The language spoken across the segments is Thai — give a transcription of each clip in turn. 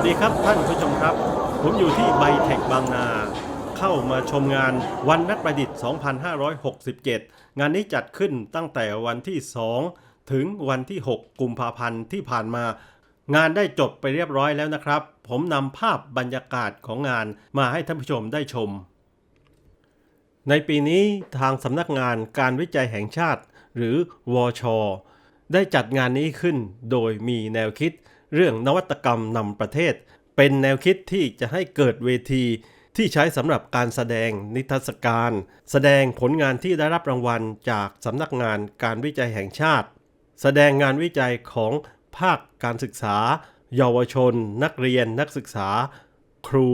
วัสดีครับท่านผู้ชมครับ ผมอยู่ที่ไบเทคบางนา เข้ามาชมงานวันนักประดิษฐ์ 2567 งานนี้จัดขึ้นตั้งแต่วันที่ 2 ถึงวันที่ 6 กุมภาพันธ์ที่ผ่านมา งานได้จบไปเรียบร้อยแล้วนะครับ ผมนำภาพบรรยากาศของงานมาให้ท่านผู้ชมได้ชม ในปีนี้ทางสำนักงานการวิจัยแห่งชาติ หรือวอชได้จัดงานนี้ขึ้นโดยมีแนวคิด เรื่องนวัตกรรมนำประเทศ เป็นแนวคิดที่จะให้เกิดเวทีที่ใช้สำหรับการแสดงนิทรรศการ แสดงผลงานที่ได้รับรางวัลจากสำนักงานการวิจัยแห่งชาติ แสดงงานวิจัยของภาคการศึกษา เยาวชน นักเรียน นักศึกษา ครู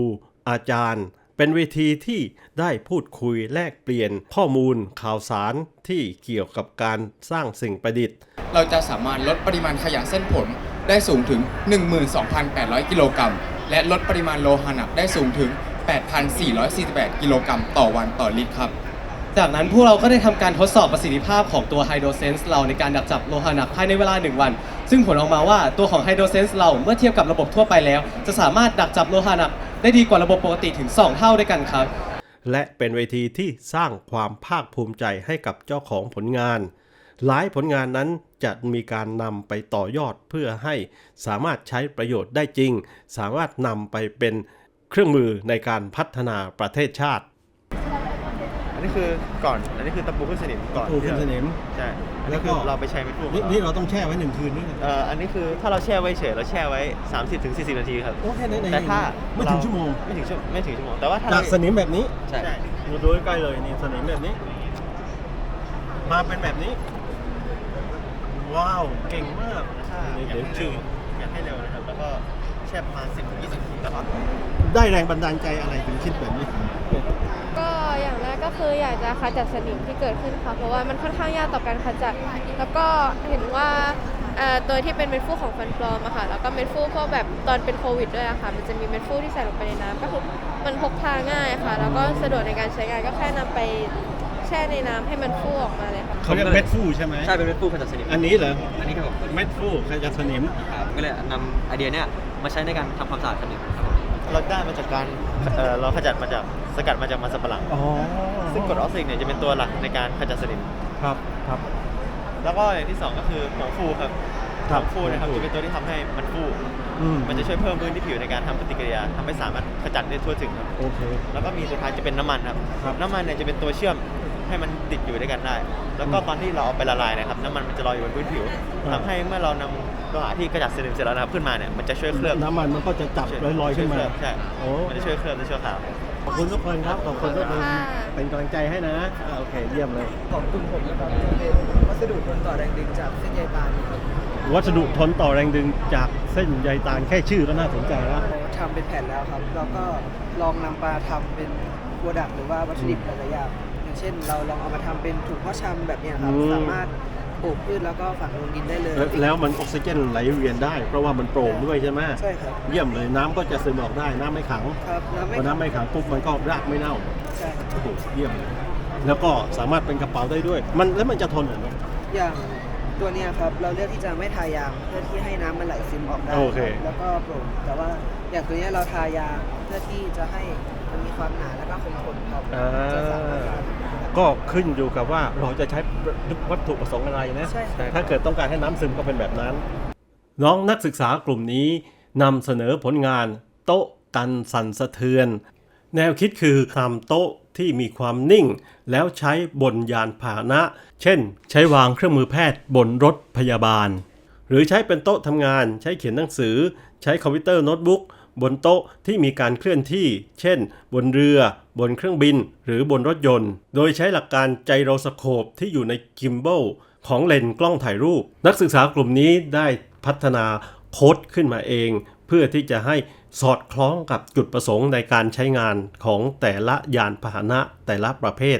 อาจารย์ เป็นเวทีที่ได้พูดคุยแลกเปลี่ยนข้อมูลข่าวสารที่เกี่ยวกับการสร้างสิ่งประดิษฐ์ เราจะสามารถลดปริมาณขยะเส้นผล ได้สูงถึง 12,800 กิโลกรัม และลดปริมาณโลหะหนักได้สูงถึง 8,448 กิโลกรัมต่อวันต่อลิตรครับ จากนั้นพวกเราก็ได้ทำการทดสอบประสิทธิภาพของตัว HydroSense เราในการดักจับโลหะหนักภายในเวลา 1 วัน ซึ่งผลออกมาว่าตัวของ HydroSense เราเมื่อเทียบกับระบบทั่วไปแล้ว จะสามารถดักจับโลหะหนักได้ดีกว่าระบบปกติถึง 2 เท่าด้วยกันครับ และเป็นเวทีที่สร้างความภาคภูมิใจให้กับเจ้าของผลงาน หลายผลงานนั้นจะมีการนำไปต่อยอดเพื่อให้สามารถใช้ประโยชน์ได้จริง สามารถนำไปเป็นเครื่องมือในการพัฒนาประเทศชาติ อันนี้คือก่อน อันนี้คือตะปูขึ้นสนิมก่อนตะปูขึ้นสนิมใช่อันแล้นี้วก็คือเราไปใช้เป็นพวกนี่นี่เราต้องแช่ไว้หนึ่งคืนนี่เอ่ออันนี้คือถ้าเราแช่ไว้เฉยเราแช่ไว้ 30ถึง40 นาทีครับโอ้แค่นั้นเองแต่ถ้าไม่ถึงชั่วโมงไม่ถึงชั่วไม่ถึงชั่วโมงแต่ว่าถ้าจากเราสนิมแบบนี้ใช่ดูดูใกล้ๆเลยนี่สนิมแบบนี้ มาเป็นแบบนี้ ว้าวเก่งมากถ้าเดี๋ยวอยากเดี๋ยวให้ชื่เร็อวอยากให้เร็วนะครับแล้วก็แช่ประมาณ10ถึง20นาทีแล้วก็ได้แรงบันดาลใจอะไรถึงคิดแบบนี้ ก็อย่างแรกก็คืออยากจะขจัดสนิมที่เกิดขึ้นค่ะเพราะว่ามันค่อนข้างยากต่อการขจัด แล้วก็เห็นว่าเอ่อตัวที่เป็นเม็ดฟูของฟันปลอมอะค่ะแล้วก็เม็ดฟูพวกแบบตอนเป็นโควิดด้วยอะค่ะมันจะมีเม็ดฟูที่ใส่ลงไปในน้ำก็คือมันพกพาง่ายค่ะ แล้วก็สะดวกในการใช้งานก็แค่นำไป แช่ในน้ำให้มันฟูออกมาเลยค่ะ เขาเรียกเม็ดฟูใช่ไหมใช่เป็นเม็ดฟูขจัดสนิมอันนี้เหรออันนี้ครับผมเม็ดฟูขจัดสนิมครับก็เลยนำไอเดียเนี้ยมาใช้ในการทำความสะอาดสนิมครับผมเราได้มาจากการเอ่อเราขจัดมาจากสกัดมาจากมันสำปะหลังอ๋อซึ่งกรดออกซิกเนี่ยจะเป็นตัวหลักในการขจัดสนิมครับครับ แล้วก็อย่างที่สองก็คือผงฟูครับครัผบงฟูนะครับผงฟู จะเป็นตัวที่ทำให้มันฟูอืมมันจะช่วยเพิ่มพื้นที่ผิวในการทำปฏิกิริยาทำให้สามารถขจัดได้ทั่วถึงครับ โอเค แล้วก็มีสุดท้ายจะเป็นน้ำมันครับ ครับ น้ำมันเนี่ยจะเป็นตัวเชื่อม ให้มันติดอยู่ด้วยกันได้ แล้วก็อืมตอนที่เราเอาไปละลายนะครับน้ำมันมันจะลอยอยู่บนพื้นผิวอ่าทำให้เมื่อเรานำโลหะที่กระจัดสนิมเสร็จแล้วนะครับขึ้นมาเนี่ยมันจะช่วยเคลือบน้ำมันมันก็จะจับลอยๆขึ้นมาช่วเคลือบใช่โอ้ มันจะช่วยเคลือบและช่วยขาว ขอบคุณทุกคนครับ ขอบคุณทุกคนค่ะ เป็นกำลังใจให้นะอ่าโอเค เยี่ยมเลย ของกลุ่มผมนะครับจะเป็นวัสดุทนต่อแรงดึงจากเส้นใยตาลครับวัสดุทนต่อแรงดึงจากเส้นใยตาลแค่ชื่อก็น่าสนใจแล้ว เราทำเป็นแผ่นแล้วครับ แล้วก็ลองนำมาทำเป็นโปรดักต์หรือว่าวัตถุดิบหลายๆอย่างอย่าง เช่น เราลองเอามาทำเป็นถุงเพาะชำแบบเนี้ยครับ อืม สามารถปลูกพืชแล้วก็ฝังลงดินได้เลยแล้วแล้วมันออกซิเจนไหลเวียนได้ เพราะว่ามันโปร่งด้วยใช่ไหมใช่ครับเยี่ยมเลยน้ำก็จะซึมออกได้น้ำไม่ขังครับแล้วพไม่อน้ำไม่ขังปุ๊บมันก็รากไม่เน่าใช่ครับโอ้โหเยี่ยมเลยแล้วก็สามารถเป็นกระเป๋าได้ด้วย มันแล้วมันจะทนเหรออย่างตัวเนี้ยครับ เราเลือกที่จะไม่ทายางเพื่อที่ให้น้ำมันไหลซึมออกได้โอเคครับแล้วก็โปร่งแต่ว่าอย่างตัวเนี้ยเราทายางเพื่อที่จะให้ มันมีความหนาแล้วก็คงทนครับอ่า จะสามารถก็ขึ้นอยู่กับว่าเราจะใช้วัตถุประสงค์อะไรนะใช่ครับ ถ้าเกิดต้องการให้น้ำซึมก็เป็นแบบนั้น น้องนักศึกษากลุ่มนี้นำเสนอผลงาน โต๊ะกันสั่นสะเทือน แนวคิดคือทำโต๊ะที่มีความนิ่ง แล้วใช้บนยานพาหนะ เช่น ใช้วางเครื่องมือแพทย์บนรถพยาบาล หรือใช้เป็นโต๊ะทำงาน ใช้เขียนหนังสือ ใช้คอมพิวเตอร์โน้ตบุ๊ก บนโต๊ะที่มีการเคลื่อนที่ เช่น บนเรือ บนเครื่องบิน หรือบนรถยนต์ โดยใช้หลักการไจโรสโคปที่อยู่ในกิม b บลของเลนส์กล้องถ่ายรูป นักศึกษากลุ่มนี้ได้พัฒนาโค้ดขึ้นมาเอง เพื่อที่จะให้สอดคล้องกับจุดประสงค์ในการใช้งานของแต่ละยานพาหนะแต่ละประเภท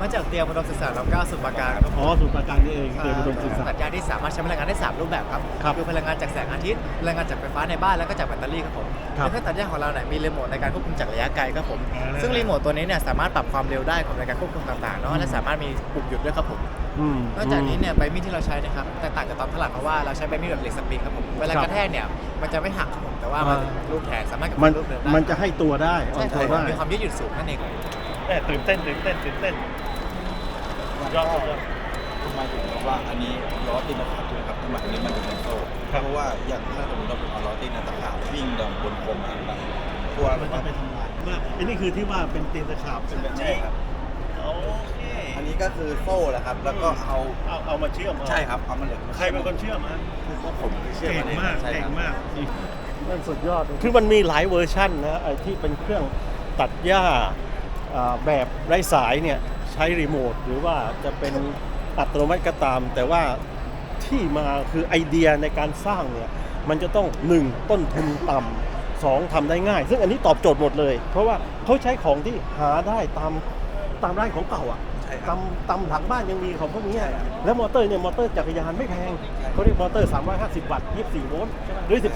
มาจากเตรียมอุดมศึกษาลำเก้าสุดปราการครับอ๋อสูตรประการนี่เองเตรียมอุดมศึกษา ปรัชญาที่สามารถใช้พลังงานได้ 3 รูปแบบครับครับอพลังงานจากแสงอาทิตย์พลังงานจากไฟฟ้าในบ้านแล้วก็จากแบตเตอรี่ครับผมครับโดยเครื่องตัดหญ้าของเราเนี่ยมีรีโมทในการควบคุมจากระยะไกลครับผมอ่า ซึ่งรีโมทตัวนี้เนี่ยสามารถปรับความเร็วได้ของในการควบคุมต่างๆเนาะและสามารถมีปุ่มหยุดด้วยครับผมอืม นอกจากนี้เนี่ยใบมีดที่เราใช้นะครับแตกต่างจากตอนถลักเพราะว่าเราใช้ใบมีดแบบเหล็กสปริงครับผมเวลาครับกระแทกเนี่ยมันจะไม่หักครับผมแต่ว่ามันอ่า รูปแขนสามารถกับมันรูปเดิมได้มันจะให้ตัวได้อ่อใช่นครัตัวบได้ มีความยืดหยุ่นสูงนั่นเอง แต่ตื่นเต้นตื่นเต้นตื่นเต้น ยอดยอดหมายถึงว่าอันนี้ล้อตีนตะขาบใช่ไหมครับทำไมอันนี้มันถึงเป็นโซ่ครับ เพราะว่าอย่างถ้าสมมติเราเอาล้อตีนตะขาบวิ่งดังบนพรมอันแบบกลัวมันว่าจะไปทำลายว่าอันนี้คือที่ว่าเป็นตีนตะขาบเป็นแบบใช่นี้ครับ โอเคอันนี้ก็คือโซ่แหละครับ แล้วก็เอาเอาเอามาเชื่อมเอาใช่ครับเอามันเหล็กาใครเป็นคนเชื่อมฮะคือพวกผมเชื่อเก่งนองมากใช่เก่คงรับ มาก นั่นสุดยอด คือมันมีหลายเวอร์ชั่นนะไอ้ที่เป็นเครื่องตัดหญ้าอ่า แบบไร้สายเนี่ยใช้รีโมทหรือว่าจะเป็นอัตโนมัติก็ตาม แต่ว่าที่มาคือไอเดียในการสร้างเนี่ยมันจะต้อง 1 ต้นทุนต่ำสองทำได้ง่าย ซึ่งอันนี้ตอบโจทย์หมดเลย เพราะว่าเขาใช้ของที่หาได้ตามตามร้านของเก่าอะใช่คตารับมตามหลังบ้านยังมีของพวกนี้ใช่ครับแล้วมอเตอร์เนี่ยมอเตอร์จักรยานไม่แพงเขาเรียกมอเตอร์ 350 วัตต์ 24 โวลต์หรือ 12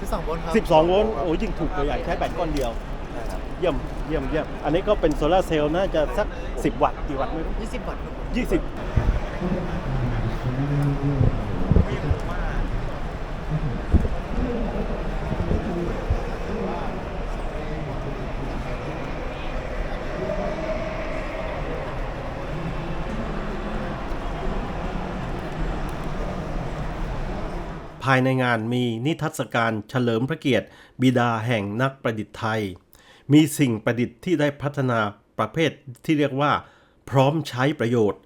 12 โวลต์ครับ 12 โวลต์ โอ้ยิ่งถูกกว่าใหญ่ใช้แบตก้อนเดียวใช่ครับ เยี่ยมเยี่ยมเยี่ยมอันนี้ก็เป็นโซลาร์เซลล์น่าจะสัก 10 วัตต์กี่วัตต์ไม่รู้20วัตต์ครับผม20ภายในงานมีนิทรรศการเฉลิมพระเกียรติ บิดาแห่งนักประดิษฐ์ไทย มีสิ่งประดิษฐ์ที่ได้พัฒนาประเภทที่เรียกว่า พร้อมใช้ประโยชน์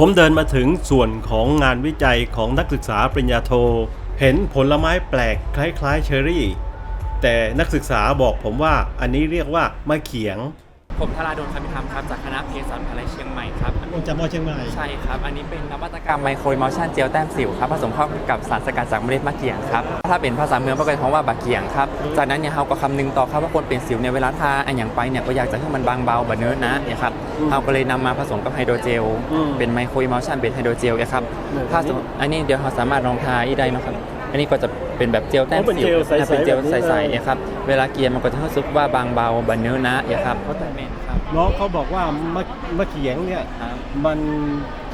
ผมเดินมาถึงส่วนของงานวิจัยของนักศึกษาปริญญาโท เห็นผลไม้แปลกคล้ายๆเชอร์รี่ แต่นักศึกษาบอกผมว่าอันนี้เรียกว่ามะเขียง ผมธราดลคำพิธรรมครับ จากคณะเภสัชมหาลัยเชียงใหม่ครับจากมอเชียงใหม่ ใช่ครับ อันนี้เป็นนวัตกรรมไมโครมอชั่นเจลแต้มสิวครับ ผสมเข้ากับสารสกัดจากเมล็ดมะเขียงครับ ถ้าเป็นภาษาเมืองก็เป็นคำว่าบะเขียงครับ จากนั้นเนี่ยเราก็คำนึงต่อครับว่าคนเป็นสิวเนี่ยเวลาทาอันอย่างไปเนี่ยก็อยากจะให้มันบางเบาบะเนื้อะนะเนี่ยครับอืมเราก็เลยนำมาผสมกับไฮโดรเจลอืมเป็นไมโครมอชั่นเป็นไฮโดรเจลเนี่ยครับเนี่ยถ้าสมมติอันนี้เดี๋ยวเราสามารถลองทาอีกได้เนอะครับ อันนี้ก็จะ เป็นแบบเจลแต้มอ๋อเป็นสิวเจลใสๆเป็นเจลแบบนี้เลยใสๆเนี่ยครับเวลาเกลียมันก็จะรู้สึกว่าบางเบาบะเนื้อะนะเนี่ยครับครับน้องเขาบอกว่ามะมะเขียงเนี่ยครับมัน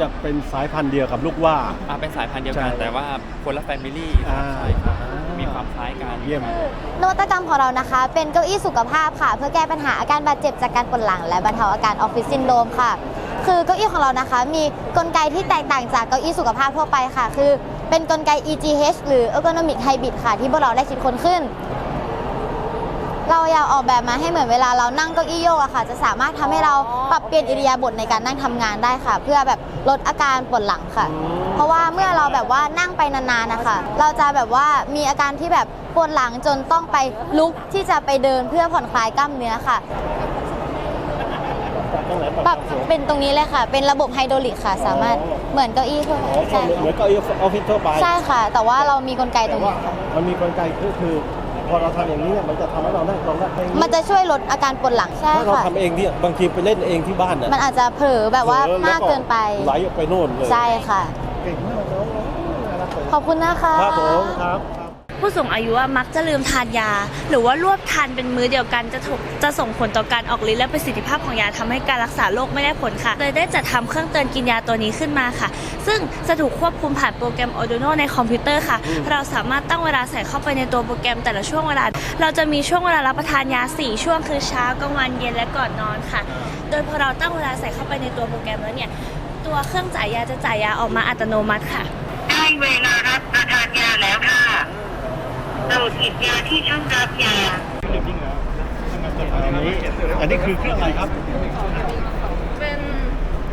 จะเป็นสายพันธุ์เดียวกับลูกว่าอ่าเป็นสายพันธุ์เดียวกันใช่แต่ว่าคนละแฟมิลี่อ่าใช่ครับมีความคล้ายกันเยี่ยมนวัตกรรมของเรานะคะ เป็นเก้าอี้สุขภาพค่ะ เพื่อแก้ปัญหาอาการบาดเจ็บจากการปวดหลัง และบรรเทาอาการออฟฟิศซินโดรมค่ะ คือเก้าอี้ของเรานะคะ มีกลไกที่แตกต่างจากเก้าอี้สุขภาพทั่วไปค่ะ คือ เป็นกลไก EGH หรือ Ergonomic Hybrid ค่ะ ที่พวกเราได้คิดค้นขึ้น เราอยากออกแบบมาให้เหมือนเวลาเรานั่งเก้าอี้โยกอะค่ะ จะสามารถทำให้เราปรับเปลี่ยนอิริยาบถในการนั่งทำงานได้ค่ะ เพื่อแบบลดอาการปวดหลังค่ะ เพราะว่าเมื่อเราแบบว่านั่งไปนานๆนะคะ เราจะแบบว่ามีอาการที่แบบปวดหลังจนต้องไปลุกที่จะไปเดินเพื่อผ่อนคลายกล้ามเนื้อค่ะ ปรับเป็นตรงนี้เลยค่ะ เป็นระบบไฮดรอลิกค่ะ สามารถเหมือนเก้าอี้ทั่วไปใช่เหมือนเก้าอี้ออฟฟิศทั่วไปใช่ค่ะ แต่ว่าเรามีกลไกตรงว่านี้ค่ะมันมีกลไกคือคือพอเราทำอย่างนี้เนี่ยมันจะทำให้เรานั่งตรงได้มันจะช่วยลดอาการปวดหลังใช่ถ้าเราค่ะทำเองที่บางทีไปเล่นเองที่บ้านน่ะมันอาจจะเผลอแบบว่าผลอมากเกินไปไหลออกไปโน่นเลยใช่ค่ะเก่งมากน้องน่ารักเลยขอบคุณนะคะครับผมครับครับ ผู้สูงอายุอะมักจะลืมทานยา หรือว่ารวบทานเป็นมื้อเดียวกันจะถูกจะส่งผลต่อการออกฤทธิ์และประสิทธิภาพของยาทำให้การรักษาโรคไม่ได้ผลค่ะเลยได้จัดทำเครื่องเตือนกินยาตัวนี้ขึ้นมาค่ะ ซึ่งจะถูกควบคุมผ่านโปรแกรม Arduino ในคอมพิวเตอร์ค่ะ เราสามารถตั้งเวลาใส่เข้าไปในตัวโปรแกรมแต่ละช่วงเวลา เราจะมีช่วงเวลารับประทานยา 4 ช่วงคือเช้ากลางวันเย็นและก่อนนอนค่ะ โดยพอเราตั้งเวลาใส่เข้าไปในตัวโปรแกรมแล้วเนี่ยตัวเครื่องจ่ายยาจะจ่ายยาออกมาอัตโนมัติค่ะได้เวลารับประทานยาแล้วค่ะ โปรดหยิบยาที่ช่องรับยา อันนี้อันนี้คือเครื่องอะไรครับ เป็น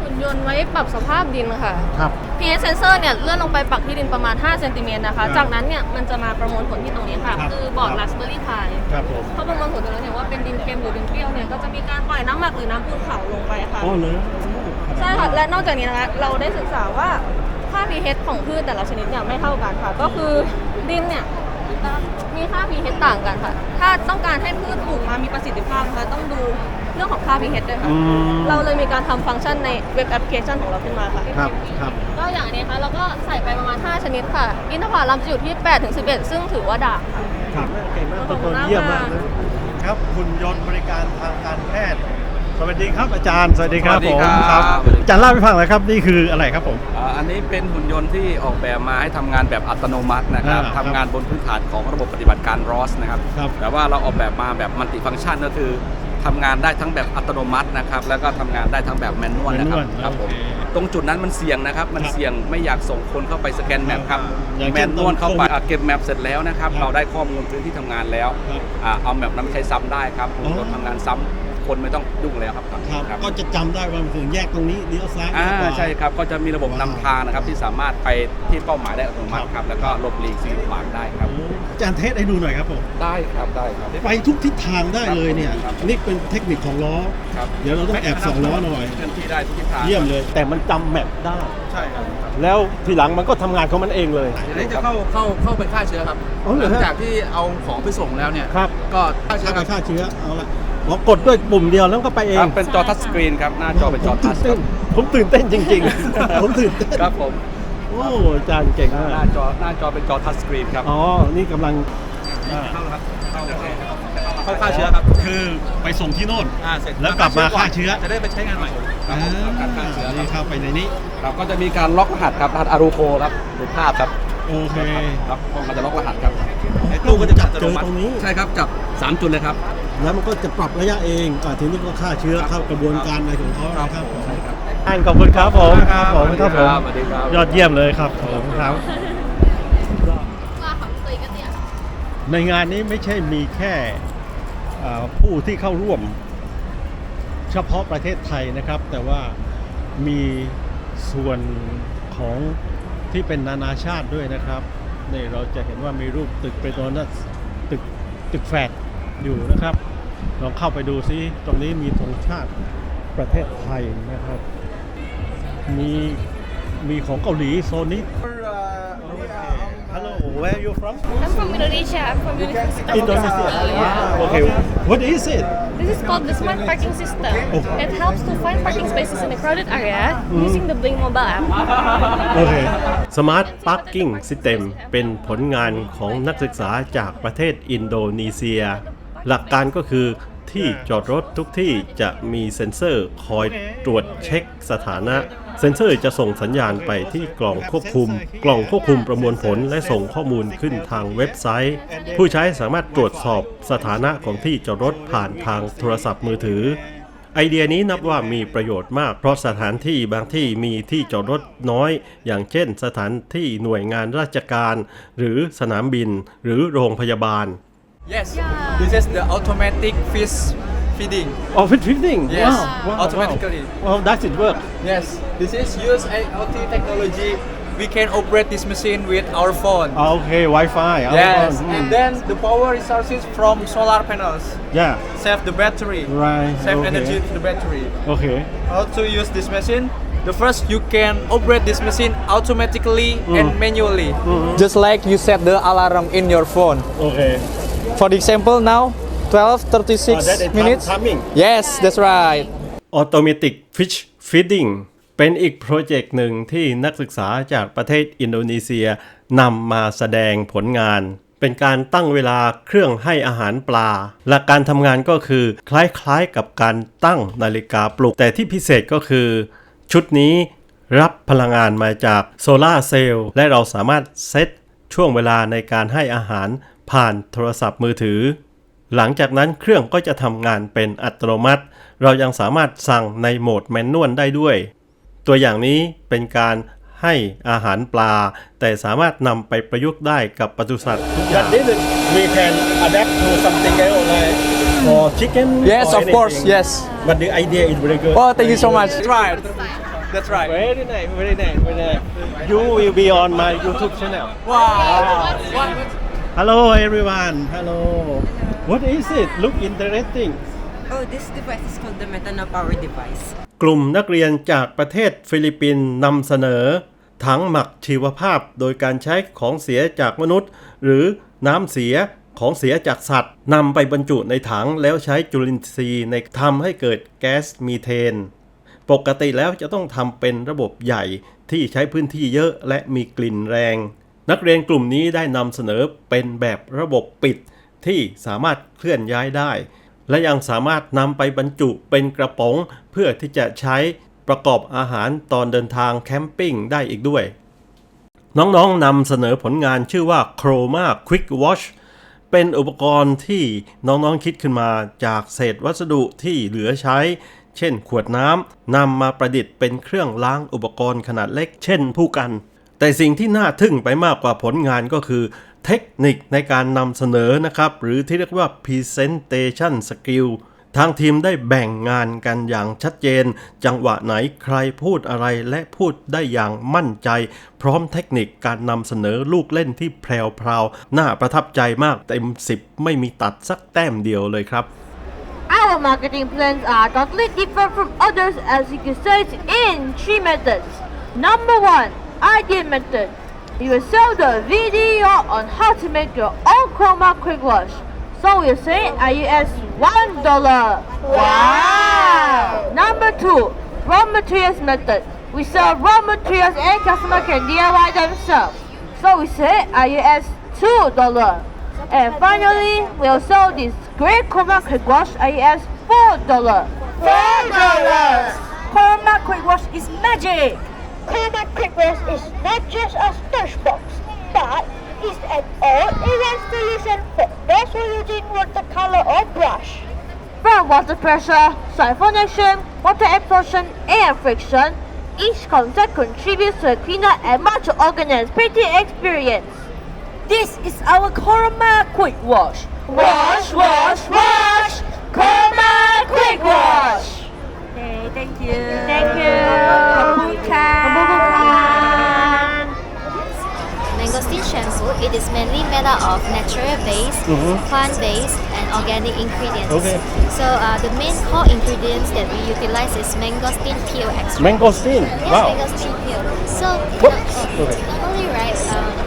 หุ่นยนต์ไว้ปรับสภาพดินค่ะ ครับ pH sensor เนี่ยเลื่อนลงไปปักที่ดินประมาณ5เซนติเมตรนะคะครับจากนั้นเนี่ยมันจะมาประมวลผลที่ตรงนี้ค่ะ ครับ คือบอร์ดครับ Raspberry Pi ครับผมเขาประมวลผลตรงนั้นเนี่ยว่าเป็นดินเค็มหรือดินเปรี้ยวเนี่ยก็จะมีการปล่อยน้ำหมักหรือน้ำปูนเขาลงไปค่ะ อ๋อเลยขนาดใช่ค่ะ และนอกจากนี้นะคะเราได้ศึกษาว่าค่า pH ของพืชแต่ละชนิดเนี่ยไม่เท่ากันค่ะ ก็คือดินเนี่ย มีค่า pH ต่างกันค่ะ ถ้าต้องการให้พืชปลูกมามีประสิทธิภาพนะคะต้องดูเรื่องของค่า pH ด้วยค่ะ อืมเราเลยมีการทำฟังก์ชันในเว็บแอปพลิเคชันของเราขึ้นมาค่ะ ครับครับก็อย่างอันนี้ค่ะเราก็ใส่ไปประมาณ 5 ชนิดค่ะ อินทผลัมจะอยู่ที่ 8 ถึง 11 ซึ่งถือว่าด่างค่ะ ครับเก่งมากขอบคุต้ณนมากเยี่ยมมากค่ะนะครับหุ่นยนต์บริการทางการแพทย์ สวัสดีครับอาจารย์สวัสดีครับสวัสดีผมครับอาจารย์เล่าให้ฟังหน่อยครับนี่คืออะไรครับผม อ่าอันนี้เป็นหุ่นยนต์ที่ออกแบบมาให้ทำงานแบบอัตโนมัตินะครับอ่าครับทำงานบนพื้นฐานของระบบปฏิบัติการ ROS นะครับ ครับ แต่ว่าเราออกแบบมาแบบมัลติฟัง c t ชันก็คือทำงานได้ทั้งแบบอัตโนมัตินะครับ แล้วก็ทำงานได้ทั้งแบบแมนนวลนะครับ manual ครับผมโอเคตรงจุดนั้นมันเสี่ยงนะครับ มันเสี่ยงไม่อยากส่งคนเข้าไปสแกนแมปครับ อย่างแมเช่นนนวลเข้าไปตรงอะเก็บแมปเสร็จแล้วนะครับ ครับ เราได้ข้อมูลพื้นที่ทำงานแล้ว ครับ อ่าเอาแมปนั้นไปใช้ซ้ำได้ครับหุ่นยนต์อ๋อทำงานซ้ำ คนไม่ต้องยุ่งแล้วครับครับก็จะจำได้ว่ามันถึงแยกตรงนี้เลี้ยวซ้ายอ่าเลี้ยวขวา ใช่ครับก็จะมีระบบนำทางนะครับที่สามารถไปที่เป้าหมายได้อัตโนมัติครับแล้วก็หลบหลีกสิ่งขวางได้ครับอาจารย์เทสให้ดูหน่อยครับผมได้ครับได้ครับ ไปทุกทิศทางได้เลยเนี่ย ครับ นี่เป็นเทคนิคของล้อ ครับเดี๋ยวเราต้องแอบส่องล้อหน่อย เคลื่อนที่ได้ทุกทิศทางเยี่ยมเลย แต่มันจำแมปได้ ใช่ครับ แล้วทีหลังมันก็ทำงานของมันเองเลย เดี๋ยวนี้จะเข้าเข้าเข้าไปฆ่าเชื้อครับอ๋อเหรอหฮะ ลังจากที่เอาของไปส่งแล้วเนี่ย ครับ ก็ฆ่าเชื้ฆ่าอครับฆ่าเชื้อเอาละ อ๋อกดด้วยปุ่มเดียวแล้วก็ไปเองครับเป็นจอทัชสกรีนครับหน้าจอเป็นจอผมทัตื่ชนเต้นผมตื่นเต้นจริง ๆ ผมตื่นเต้นครับผมโอ้อาจารย์เก่งมาหน้ากจอหน้าจอเป็นจอทัชสกรีนครับอ๋อนี่กำลังเข้าครับเข้าเข้าฆ่าเชื้อครับคือไปส่งที่โน่น อ่าเสร็จแล้วกลับมาฆ่าเชื้อ จะได้ไปใช้งานใหม่อ่าการฆ่าเชื้อนี่เข้าไปในนี้ครับก็จะมีการล็อกรหัสครับรหัสอารูโคครับดูภาพครับโอเค ครับมันจะล็อกรหัสครับไอ้ตู้ก็จะจับเจอตรงนี้ ใช่ครับจับสามจุดเลยครับ แล้วมันก็จะปรับระยะเองอ่าทีนี้ก็ฆ่าเชื้อเข้ากระบวนการอะไรของเขานะครับผมใช่ครับอ่านขอบคุณครับผมครับผมครับผมสวัสดีครับยอดเยี่ยมเลยครับผมครับในงานนี้ไม่ใช่มีแค่อ่าผู้ที่เข้าร่วม เฉพาะประเทศไทยนะครับ แต่ว่ามีส่วนของที่เป็นนานาชาติด้วยนะครับนี่เราจะเห็นว่ามีรูปตึกเป็นโดนัทตึกตึกแฟดอยู่นะครับ ลองเข้าไปดูซิตรงนี้มีธงชาติประเทศไทยนะครับ มีมีของเกาหลีโซนนี้ Hello where are you from I'm from Indonesia I'm from University Indonesia Ah, okay what is it This is called the smart parking system. Oh. It helps to find parking spaces in a crowded area using the Blink mobile app. โอเค Smart Parking System เป็นผลงานของนักศึกษาจากประเทศอินโดนีเซีย หลักการก็คือที่จอดรถทุกที่จะมีเซ็นเซอร์คอยตรวจเช็คสถานะ เซ็นเซอร์จะส่งสัญญาณไปที่กล่องควบคุม กล่องควบคุมประมวลผลและส่งข้อมูลขึ้นทางเว็บไซต์ ผู้ใช้สามารถตรวจสอบสถานะของที่จอดรถผ่านทางโทรศัพท์มือถือ ไอเดียนี้นับว่ามีประโยชน์มาก เพราะสถานที่บางที่มีที่จอดรถน้อย อย่างเช่น สถานที่หน่วยงานราชการ หรือสนามบิน หรือโรงพยาบาล Yes this is the automatic fish feeding Oh, fit fitting. Yes, Wow, wow, automatically. Wow. Well, does it work? Yes this is use IoT technology we can operate this machine with our phone Ah, Okay, Wi-Fi. our Yes, phone. and Mm. then the power resources from solar panels Yeah. save the battery, Right. save okay. energy to the battery. Okay. How to use this machine? The first, you can operate this machine automatically and manually, just like you set the alarm in your phone. Okay. For the example, now 12:36 Oh, that is minutes. time- timing. Yes, that's right. Automatic Fish Feeding เป็นอีกโปรเจกต์หนึ่งที่นักศึกษาจากประเทศอินโดนีเซียนำมาแสดงผลงาน เป็นการตั้งเวลาเครื่องให้อาหารปลา หลักการทำงานก็คือคล้ายๆกับการตั้งนาฬิกาปลุก แต่ที่พิเศษก็คือ ชุดนี้รับพลังงานมาจากโซลาร์เซลล์และเราสามารถเซตช่วงเวลาในการให้อาหาร ผ่านโทรศัพท์มือถือ หลังจากนั้นเครื่องก็จะทำงานเป็นอัตโนมัติ เรายังสามารถสั่งในโหมดแมนนวลได้ด้วย ตัวอย่างนี้เป็นการให้อาหารปลา แต่สามารถนำไปประยุกต์ได้กับปศุสัตว์ทุกอย่าง But this we can adapt to something else like for chicken Yes, or of course, anything. yes. But the idea is very good Oh, thank you so much. That's right. That's right. Very nice, very nice, very nice. You will be on my YouTube channel. Wow. Hello everyone. Hello. What is it? Look interesting. Oh, this device is called the Metana Power device. กลุ่มนักเรียนจากประเทศฟิลิปปินส์นำเสนอ ถังหมักชีวภาพโดยการใช้ของเสียจากมนุษย์ หรือน้ำเสียของเสียจากสัตว์นำไปบรรจุในถังแล้วใช้จุลินทรีย์ในทำให้เกิดแก๊สมีเทน ปกติแล้วจะต้องทำเป็นระบบใหญ่ที่ใช้พื้นที่เยอะและมีกลิ่นแรง นักเรียนกลุ่มนี้ได้นำเสนอเป็นแบบระบบปิดที่สามารถเคลื่อนย้ายได้ และยังสามารถนำไปบรรจุเป็นกระป๋อง เพื่อที่จะใช้ประกอบอาหารตอนเดินทางแคมปิ้งได้อีกด้วย น้องๆนำเสนอผลงานชื่อว่า Chroma Quick Wash เป็นอุปกรณ์ที่น้องๆคิดขึ้นมาจากเศษวัสดุที่เหลือใช้ เช่นขวดน้ำนำมาประดิษฐ์เป็นเครื่องล้างอุปกรณ์ขนาดเล็ก เช่นผู้กัน แต่สิ่งที่น่าทึ่งไปมากกว่าผลงานก็คือ เทคนิคในการนำเสนอนะครับ หรือที่เรียกว่า Presentation Skill ทางทีมได้แบ่งงานกันอย่างชัดเจน จังหวะไหนใครพูดอะไรและพูดได้อย่างมั่นใจ พร้อมเทคนิคการนำเสนอลูกเล่นที่แพรวๆน่าประทับใจมากเต็ม 10 ไม่มีตัดสักแต้มเดียวเลยครับ Our marketing plans are totally different from others as you can search in three methods. Number one, idea method. You will sell the video on how to make your own chroma quick wash. So we'll say IUS one dollar. Wow! Number two, raw materials method. We sell raw materials and customer can DIY themselves. So we say IUS two dollar. And finally, we'll sell this great Chroma Quick Wash IS four dollar. Four dollars. Chroma Quick Wash is magic. Chroma Quick Wash is not just a splash box, but is an all-in-one solution for those who using watercolor or brush. From water pressure, siphon action, water absorption, and friction, each concept contributes to a cleaner and much organized painting experience. This is our Chroma Quick Wash. Wash, wash, wash! Chroma Quick Wash! Okay, thank you. Thank you. Mango Steam Shampoo it is mainly made out of natural base, Mhm. plant base, and organic ingredients. Okay. So uh, the main core ingredients that we utilize is mangosteen peel extract. Mango steam. Yes, Wow. mangosteen peel. So you know, Okay. normally, right? Uh,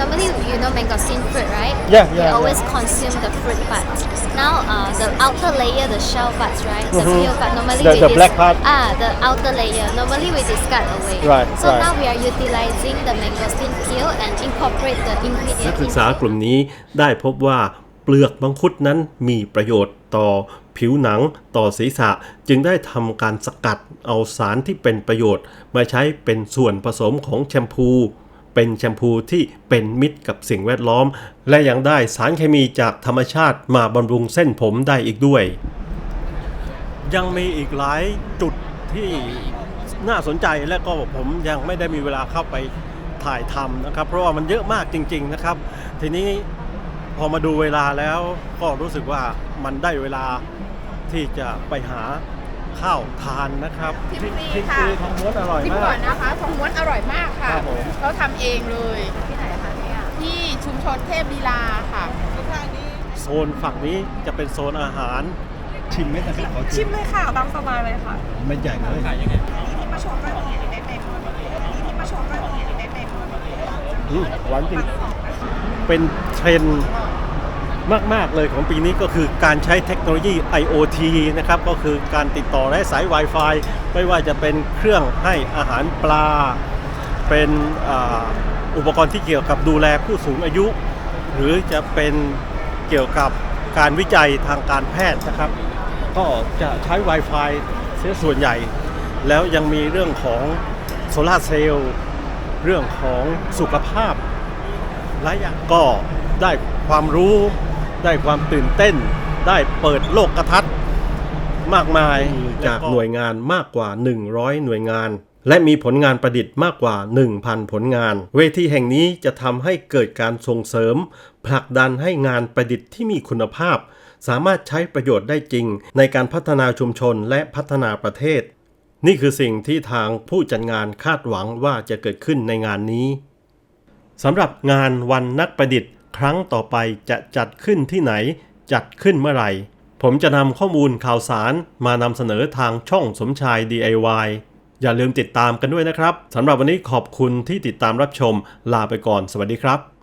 normally you know mangosteen fruit, right? Yeah, We yeah, always yeah. consume the fruit part. Now uh, the outer layer, the shell parts, right? The Mhm. peel part. Normally The- we the black part. Ah, the outer layer. Normally we discard away. Right, So right. now we are utilizing the mangosteen peel and incorporate the นัก ingredient ศึกษากลุ่มนี้ได้พบว่าเปลือกมังคุดนั้นมีประโยชน์ต่อผิวหนังต่อศีรษะจึงได้ทำการสกัดเอาสารที่เป็นประโยชน์ มาใช้เป็นส่วนผสมของแชมพู เป็นแชมพูที่เป็นมิตรกับสิ่งแวดล้อม และยังได้สารเคมีจากธรรมชาติมาบำรุงเส้นผมได้อีกด้วย ยังมีอีกหลายจุดที่น่าสนใจและก็ผมยังไม่ได้มีเวลาเข้าไปถ่ายทำนะครับ เพราะว่ามันเยอะมากจริง ๆนะครับ ทีนี้พอมาดูเวลาแล้วก็รู้สึกว่ามันได้เวลาที่จะไปหา ข้าวทานนะครับทิมทิมฟรีทิมค่ะฟรีทองม้วนอร่อยทิมมาก่อก นนะคะทองม้วนอร่อยมากค่ะ ครับผม เขาทำเองเลย ที่ไหนคะเนี่ยที่ชุมชนเทพลีลาค่ะ โซนฝั่งนี้จะเป็นโซนอาหาร ชิมไหมครับขอชิมเลยค่ะตามสบายเลยค่ะ ไม่ใหญ่เลยขายยังไงที่มาชมก็มีได้เต็มที่มาชมก็มีได้เต็มอืมหวานจริงเป็นเทรนด์ มาก ๆ เลยของปีนี้ก็คือการใช้เทคโนโลยี IoT นะครับก็คือการติดต่อและสาย Wi-Fi ไม่ว่าจะเป็นเครื่องให้อาหารปลา เป็นอ,อุปกรณ์ที่เกี่ยวกับดูแลผู้สูงอายุ หรือจะเป็นเกี่ยวกับการวิจัยทางการแพทย์นะครับ ก็จะใช้ Wi-Fi เสียส่วนใหญ่ แล้วยังมีเรื่องของโซลาเซลล์เรื่องของสุขภาพหลายอย่างก็ได้ความรู้ ได้ความตื่นเต้น ได้เปิดโลกกระทัดมากมายจากหน่วยงานมากกว่า 100 หน่วยงาน และมีผลงานประดิษฐ์มากกว่า 1,000 ผลงาน เวทีแห่งนี้จะทำให้เกิดการส่งเสริม ผลักดันให้งานประดิษฐ์ที่มีคุณภาพ สามารถใช้ประโยชน์ได้จริง ในการพัฒนาชุมชนและพัฒนาประเทศ นี่คือสิ่งที่ทางผู้จัดงานคาดหวังว่าจะเกิดขึ้นในงานนี้สำหรับงานวันนักประดิษฐ์ ครั้งต่อไปจะจัดขึ้นที่ไหน จัดขึ้นเมื่อไหร่ ผมจะนำข้อมูลข่าวสารมานำเสนอทางช่องสมชาย DIY อย่าลืมติดตามกันด้วยนะครับสำหรับวันนี้ขอบคุณที่ติดตามรับชม ลาไปก่อน สวัสดีครับ